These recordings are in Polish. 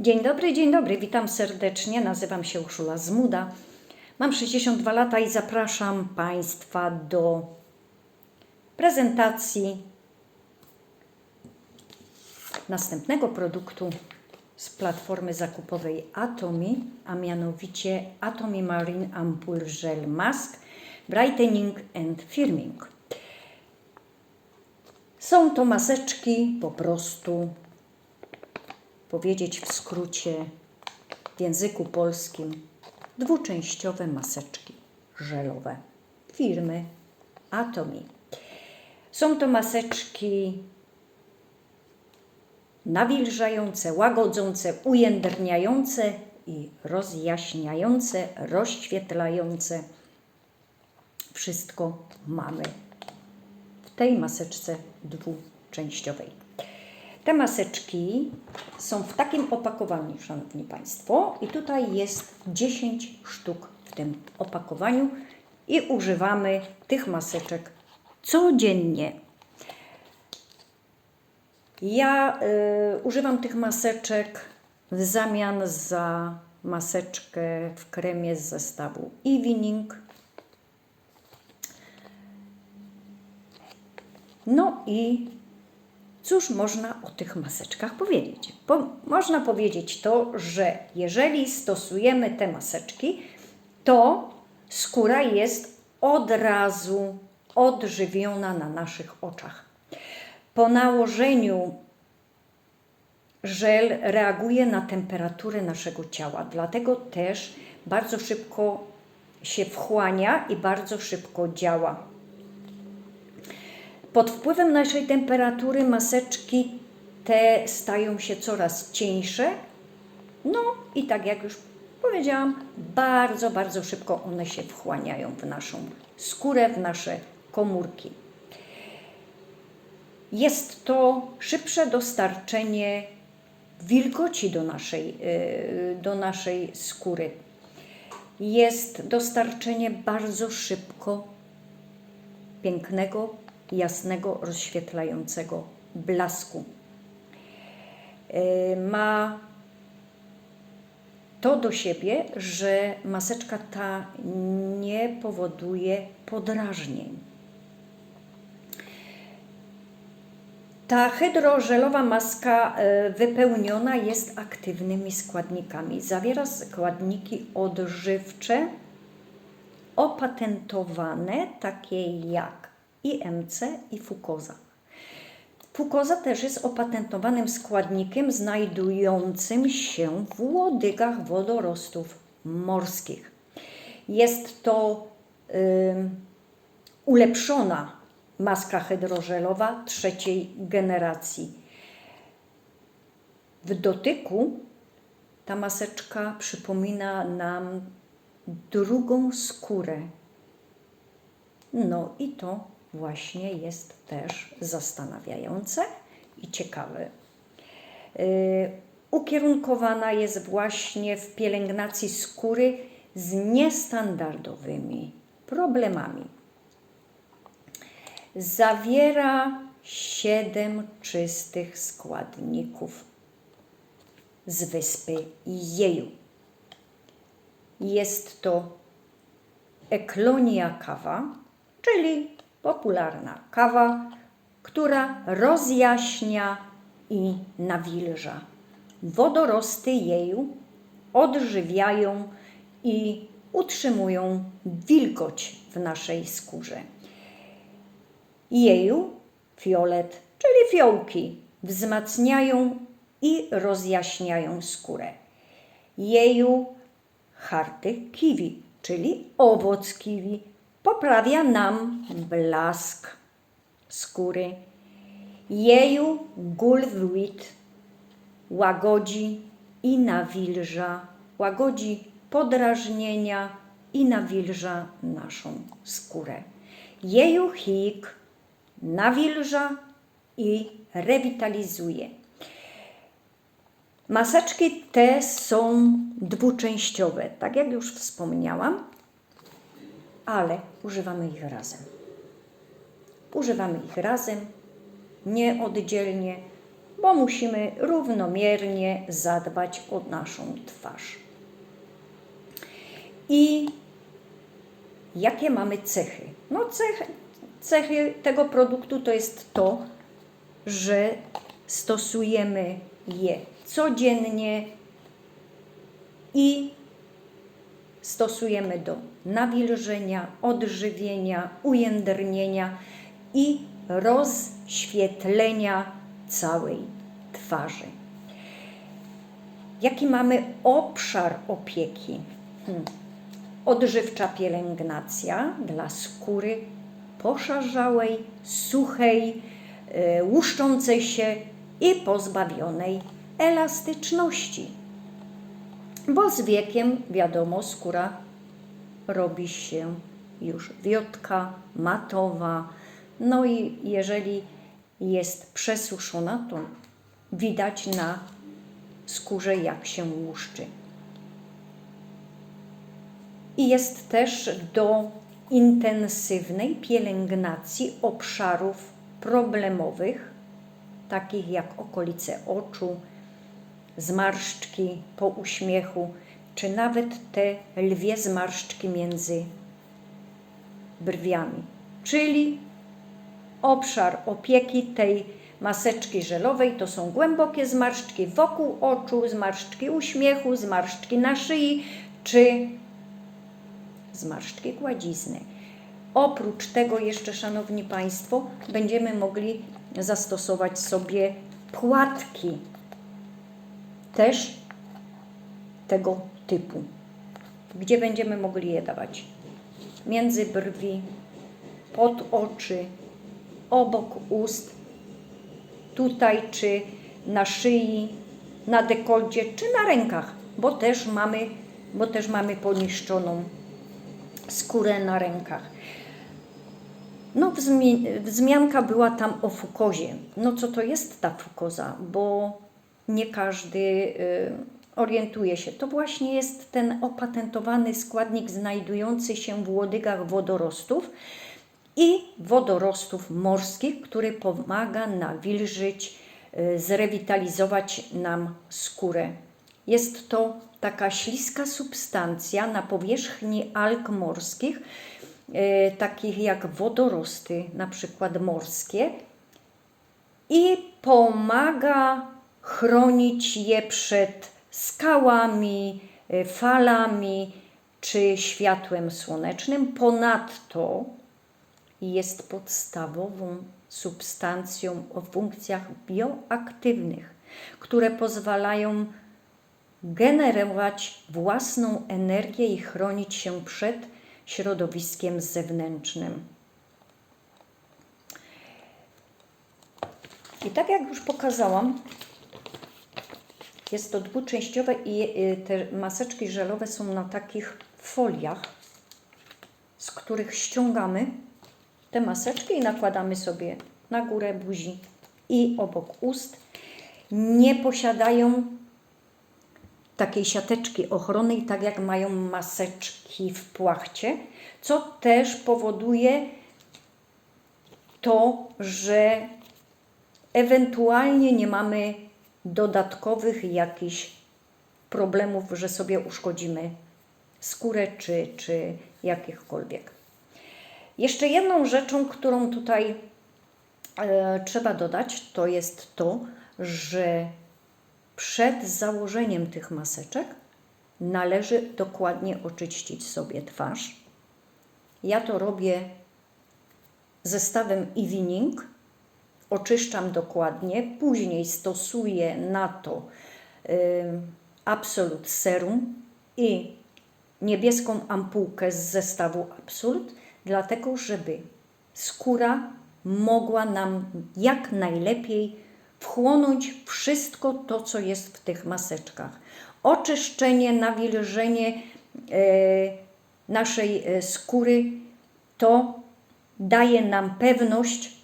Dzień dobry, dzień dobry, witam serdecznie. Nazywam się Urszula Zmuda. Mam 62 lata i zapraszam Państwa do prezentacji następnego produktu z platformy zakupowej Atomi, a mianowicie Atomi Marine Ampoule Gel Mask Brightening and Firming. Są to maseczki po prostu powiedzieć w skrócie w języku polskim dwuczęściowe maseczki żelowe firmy Atomi. Są to maseczki nawilżające, łagodzące, ujędrniające i rozjaśniające, rozświetlające. Wszystko mamy w tej maseczce dwuczęściowej. Te maseczki są w takim opakowaniu, Szanowni Państwo, i tutaj jest 10 sztuk w tym opakowaniu i używamy tych maseczek codziennie. Ja y, używam tych maseczek w zamian za maseczkę w kremie z zestawu Evening. No i Cóż można o tych maseczkach powiedzieć? Można powiedzieć to, że jeżeli stosujemy te maseczki, to skóra jest od razu odżywiona na naszych oczach. Po nałożeniu żel reaguje na temperaturę naszego ciała, dlatego też bardzo szybko się wchłania i bardzo szybko działa. Pod wpływem naszej temperatury maseczki te stają się coraz cieńsze. No i tak jak już powiedziałam, bardzo, bardzo szybko one się wchłaniają w naszą skórę, w nasze komórki. Jest to szybsze dostarczenie wilgoci do naszej, yy, do naszej skóry. Jest dostarczenie bardzo szybko pięknego, jasnego, rozświetlającego blasku. Yy, Ma to do siebie, że maseczka ta nie powoduje podrażnień. Ta hydrożelowa maska e, wypełniona jest aktywnymi składnikami. Zawiera składniki odżywcze opatentowane, takie jak IMC i fukoza. Fukoza też jest opatentowanym składnikiem znajdującym się w łodygach wodorostów morskich. Jest to ulepszona maska hydrożelowa trzeciej generacji. W dotyku ta maseczka przypomina nam drugą skórę. No i to właśnie jest też zastanawiające i ciekawe. Yy, ukierunkowana jest właśnie w pielęgnacji skóry z niestandardowymi problemami. Zawiera siedem czystych składników z wyspy Jeju. Jest to eklonia kawa, czyli popularna kawa, która rozjaśnia i nawilża. Wodorosty jeju odżywiają i utrzymują wilgoć w naszej skórze. Jeju, fiolet, czyli fiołki, wzmacniają i rozjaśniają skórę. Jeju, harty kiwi, czyli owoc kiwi, poprawia nam blask skóry. Jeju gulwit łagodzi i nawilża, łagodzi podrażnienia i nawilża naszą skórę. Jeju hik nawilża i rewitalizuje. Maseczki te są dwuczęściowe, tak jak już wspomniałam, ale używamy ich razem. Używamy ich razem, nie oddzielnie, bo musimy równomiernie zadbać o naszą twarz. I jakie mamy cechy? No, cechy, cechy tego produktu to jest to, że stosujemy je codziennie i stosujemy do nawilżenia, odżywienia, ujędrnienia i rozświetlenia całej twarzy. Jaki mamy obszar opieki? Hmm. Odżywcza pielęgnacja dla skóry poszarzałej, suchej, yy, łuszczącej się i pozbawionej elastyczności. Bo z wiekiem, wiadomo, skóra robi się już wiotka, matowa. No i jeżeli jest przesuszona, to widać na skórze, jak się łuszczy. I jest też do intensywnej pielęgnacji obszarów problemowych, takich jak okolice oczu, zmarszczki po uśmiechu, czy nawet te lwie zmarszczki między brwiami. Czyli obszar opieki tej maseczki żelowej to są głębokie zmarszczki wokół oczu, zmarszczki uśmiechu, zmarszczki na szyi, czy zmarszczki gładzizny. Oprócz tego jeszcze, Szanowni Państwo, będziemy mogli zastosować sobie płatki też tego typu. Gdzie będziemy mogli je dawać? Między brwi, pod oczy, obok ust, tutaj czy na szyi, na dekolcie, czy na rękach, bo też mamy, bo też mamy poniszczoną skórę na rękach. No, wzmi- wzmianka była tam o fukozie. No, co to jest ta fukoza? Bo nie każdy y, orientuje się. To właśnie jest ten opatentowany składnik znajdujący się w łodygach wodorostów i wodorostów morskich, który pomaga nawilżyć, y, zrewitalizować nam skórę. Jest to taka śliska substancja na powierzchni alg morskich, y, takich jak wodorosty, na przykład morskie, i pomaga chronić je przed skałami, y, falami czy światłem słonecznym. Ponadto jest podstawową substancją o funkcjach bioaktywnych, które pozwalają generować własną energię i chronić się przed środowiskiem zewnętrznym. I tak jak już pokazałam, jest to dwuczęściowe i y, te maseczki żelowe są na takich foliach, z których ściągamy te maseczki i nakładamy sobie na górę buzi i obok ust. Nie posiadają takiej siateczki ochronnej, tak jak mają maseczki w płachcie, co też powoduje to, że ewentualnie nie mamy dodatkowych jakichś problemów, że sobie uszkodzimy skórę czy, czy jakichkolwiek. Jeszcze jedną rzeczą, którą tutaj e, trzeba dodać, to jest to, że przed założeniem tych maseczek należy dokładnie oczyścić sobie twarz. Ja to robię zestawem Evening. Oczyszczam dokładnie, później stosuję na to y, Absolut Serum i niebieską ampułkę z zestawu Absolut, dlatego żeby skóra mogła nam jak najlepiej wchłonąć wszystko to, co jest w tych maseczkach. Oczyszczenie, nawilżenie e, naszej e, skóry to daje nam pewność,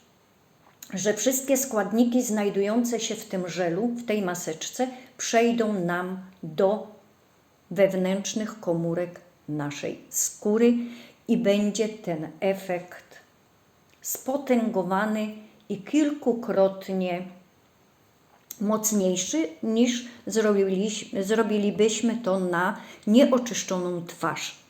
że wszystkie składniki znajdujące się w tym żelu, w tej maseczce, przejdą nam do wewnętrznych komórek naszej skóry i będzie ten efekt spotęgowany i kilkukrotnie mocniejszy niż zrobiliśmy, zrobilibyśmy to na nieoczyszczoną twarz.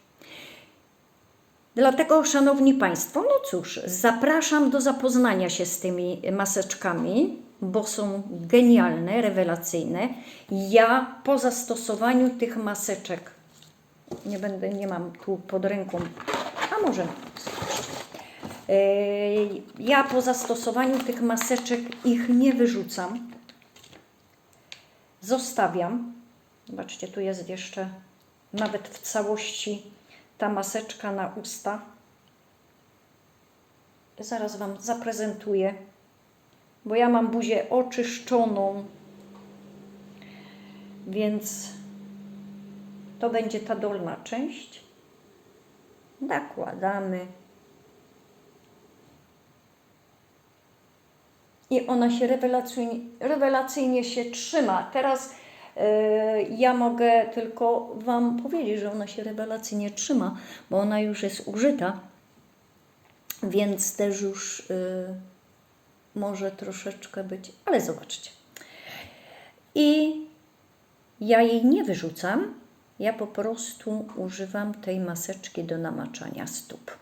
Dlatego, Szanowni Państwo, no cóż, zapraszam do zapoznania się z tymi maseczkami, bo są genialne, rewelacyjne. Ja po zastosowaniu tych maseczek, nie będę, nie mam tu pod ręką, a może. Yy, Ja po zastosowaniu tych maseczek ich nie wyrzucam. Zostawiam. Zobaczcie, tu jest jeszcze nawet w całości ta maseczka na usta. Zaraz Wam zaprezentuję, bo ja mam buzię oczyszczoną, więc to będzie ta dolna część. Nakładamy. I ona się rewelacyjnie, rewelacyjnie się trzyma. Teraz ja mogę tylko Wam powiedzieć, że ona się rewelacyjnie trzyma, bo ona już jest użyta, więc też już e, może troszeczkę być, ale zobaczcie. I ja jej nie wyrzucam, ja po prostu używam tej maseczki do namaczania stóp.